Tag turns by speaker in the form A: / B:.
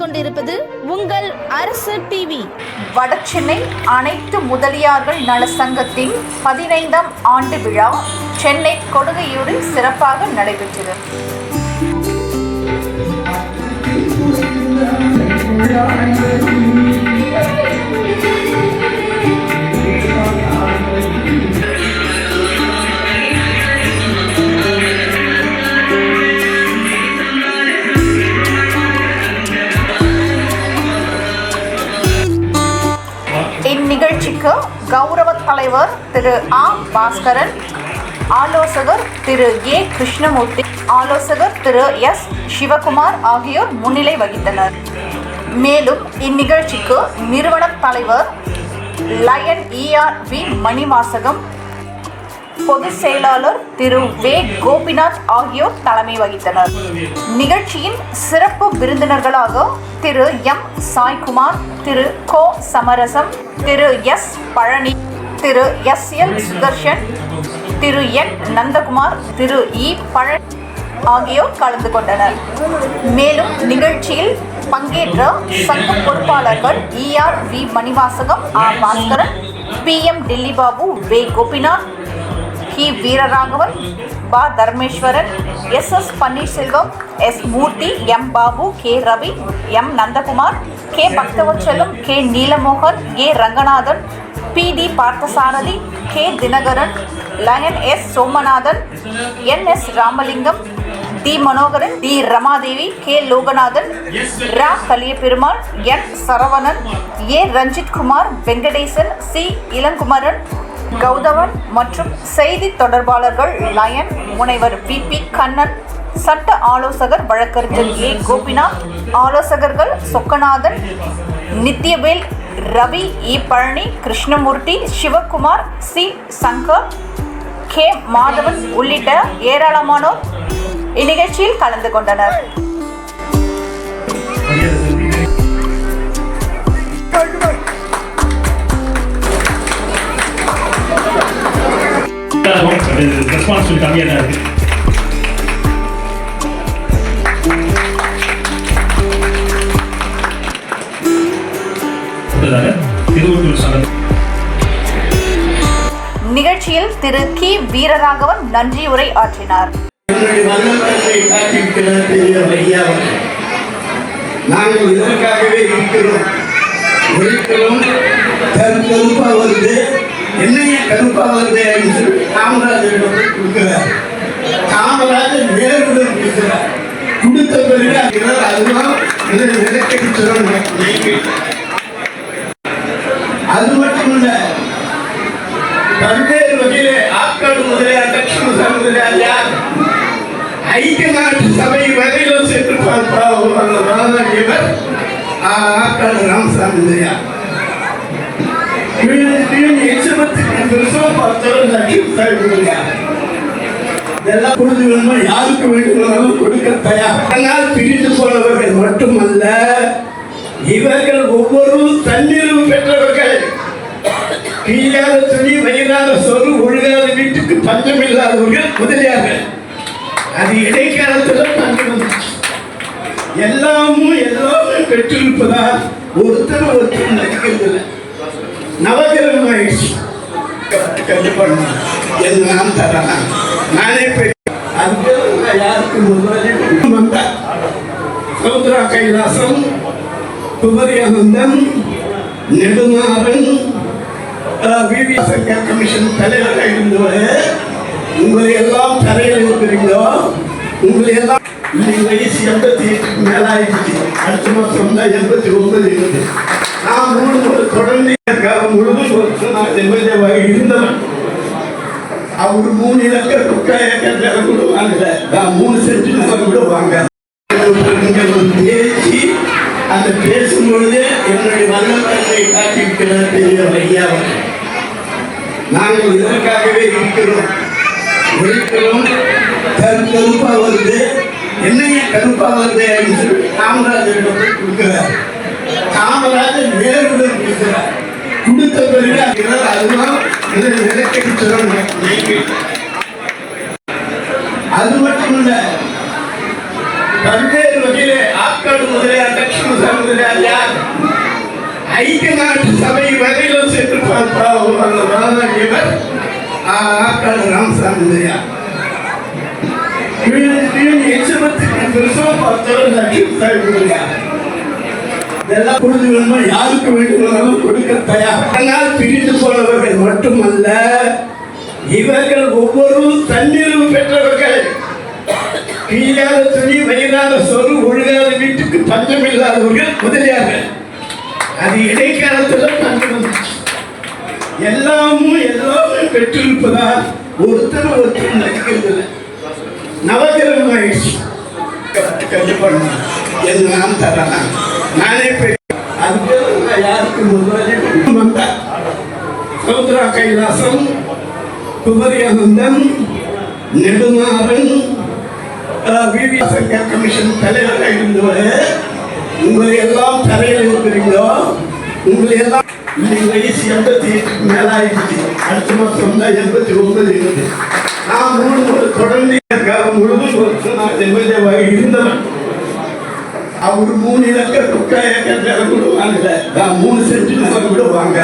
A: கொண்டிருப்பது உங்கள் அரசு டிவி.
B: வடசென்னை அனைத்து முதலியார்கள் நல சங்கத்தின் பதினைந்தாம் ஆண்டு விழா சென்னை கொடுகையூரில் சிறப்பாக நடைபெற்றது. நிகழ்ச்சிக்கு கௌரவ தலைவர் திரு ஆ. பாஸ்கரன் ஆலோசகர் திரு ஏ. கிருஷ்ணமூர்த்தி ஆலோசகர் திரு எஸ். சிவகுமார் ஆகியோர் முன்னிலை வகித்தனர். மேலும் இந்நிகழ்ச்சிக்கு நிறுவன தலைவர் லயன் இஆர் வி. மணிவாசகம் பொதுச் செயலாளர் திரு வே. கோபிநாத் ஆகியோர் தலைமை வகித்தனர். நிகழ்ச்சியின் சிறப்பு விருந்தினர்களாக திரு எம். சாய்குமார் திரு கோ. Samarasam Thiru S. Palani Thiru S. L. Sudharshan Thiru N. Nandakumar Thiru இ. பழனி ஆகியோர் கலந்து கொண்டனர். மேலும் நிகழ்ச்சியில் பங்கேற்ற சங்க பொறுப்பாளர்கள் ER V. Manivasagam R. Baskaran P. M. Dilli Babu வே. கோபிநாத் கி வீரராகவன் பா Dharmeswaran S S Panneerselvam S Murthy M Babu K Ravi M Nandakumar K Bakthavatchalam K Neelamohan A Ranganathan P T Parthasarathy K Dinakaran lion S Somanathan N S Ramalingam T Manoharan D Ramadevi K Loganathan raw Kaliyaperumal N Saravanan A Ranjith Kumar Venkatesan C Ilangumaran Gauthaman மற்றும் செய்தி தொடர்பாளர்கள் Lion முனைவர் P P Kannan சட்ட ஆலோசகர் வழக்கறிஞர் A Gopinath ஆலோசகர்கள் Chokkanathan Nithyavel Ravi E Palani Krishnamoorthy Sivakumar C Shankar K Madhavan உள்ளிட்ட ஏராளமானோர் இந்நிகழ்ச்சியில் கலந்து கொண்டனர்.
C: ரெஸ்பான்சிபிலிட்டி கம்மியாக தான் இருக்கு
B: நிகழ்ச்சியில் திரு கி. வீரராகவன் நன்றியுரை ஆற்றினார்.
D: நாங்கள் இதற்காகவே இருக்கிறோம். என்னைய கருப்பா வருது அப்படின்னு கொடுக்கிறார். காமராஜர் நேருடன் கொடுக்கிறார். கொடுத்த பிறகு அதுதான் நிலக்கடி இதை அது மட்டும் இல்லை பல்வேறு வகையிலே ஆட்கள் முதலியார் லட்சுமி முதலியார் ஐக்கிய நாட்டு சபை வரையிலும் சென்று பார்ப்பார் ஆட்கள் ராமசாமி முதலியார். இதெல்லாம் கொடுத்து வேணுமோ யாருக்கு வேண்டுமானாலும் கொடுக்க தயார். ஆனால் பிரிந்து போனவர்கள் மட்டுமல்ல இவர்கள் ஒவ்வொருவரும் தன்னிறைவு பெற்றவர்கள். கீழாத துணி வயிறாத சொல் ஒழுகாத வீட்டுக்கு பஞ்சம் இல்லாதவர்கள் முதலியார்கள். அது இடைக்காலத்தில் பஞ்சம் எல்லாமும் எல்லாமே பெற்றிருப்பதால் ஒருத்தர் ஒருத்தர் நடிக்கிறதில்லை நவகிரகம் ஆயிடுச்சு கட்டுப்படணும் என் நான் தரலாம் நானே போய் அதுக்கு நான் யாருக்கு முதலாளி வந்தேன் சௌத்ரா கைலாசம் குமரியானந்தன் நெடுநாதன் விவிஎஸ்என்கே கமிஷன் தலைவராக இருந்தவர் உங்களை எல்லாம் தரையில் இருக்கிறீங்களோ உங்களை எல்லாம் இன்னைக்கு வயசு எண்பத்தி எட்டுக்கு மேல அடுத்த மாசம் தான் எண்பத்தி ஒன்பது இருக்கு நான் மூணு முறை தொடர்ந்து நான் இருந்தவன் அவர் மூணு இலக்க கூட வாங்கல நான் மூணு கூட வாங்க பேசி அந்த என்னுடைய வல்லத்தை பெரிய நாங்கள் இதற்காகவே இருக்கிறோம். உழைக்கிறோம் கருப்பா என்னைய கருப்பா வருது கொடுக்கிறார். காமராஜர் நேருடன் கொடுக்கிறார் கொடுத்த பிறகு அதுதான் அது மட்டும் இல்லை பல்வேறு வகையிலே ஆட்கள் முதலியார் லட்சுமி முதலியார் யார்? ஐக்கிய நாட்டு சபை வரையிலும் சென்று பார்த்தார். ஆக்காடு ராமசாமி முதலியார். எச்சமத்துக்கு பெருசாக பார்த்தவர் லட்சுமி சாமி இதெல்லாம் யாருக்கு வேண்டுமானாலும் கொடுக்க தயார் ஆனால் பிரிந்து போனவர்கள் மட்டுமல்ல இவர்கள் ஒவ்வொரும் தன்னிறைவு பெற்றவர்கள் கீழாத துணி வயிறாத சொல் ஒழுகாத வீட்டுக்கு பஞ்சம் இல்லாதவர்கள் முதலியார்கள் அது இடைக்காலத்தில் பஞ்சம் எல்லாமும் எல்லாமே பெற்றிருப்பதால் ஒருத்தர் ஒருத்தர் நடிக்கிறது நவகிரகம் ஆயிடுச்சு கட்டுப்படணும் என்று நான் தரேன் நானே பெரிய அதுக்கு யாருக்கு முதலாளி வந்தார் Samudra Kailasam Kumari Ananthan Nedumaran V V Shankar commission தலைவராக இருந்தவர் உங்களை எல்லாம் தரையில் இருக்கிறீங்களோ உங்களை எல்லாம் இன்னைக்கு வயசு எண்பத்தி எட்டுக்கு மேல ஆயிடுச்சு அடுத்த மாசம் தான் எண்பத்தி ஒன்பது இருக்குது நான் மூணு முறை தொடர்ந்து காலம் முழுவதும் ஒரு நான் எம்எல்ஏவாக இருந்தவன் அவர் மூணு இலக்க குட்டாய நிலம் கூட வாங்கல நான் மூணு சென்ட் நிலம் கூட வாங்க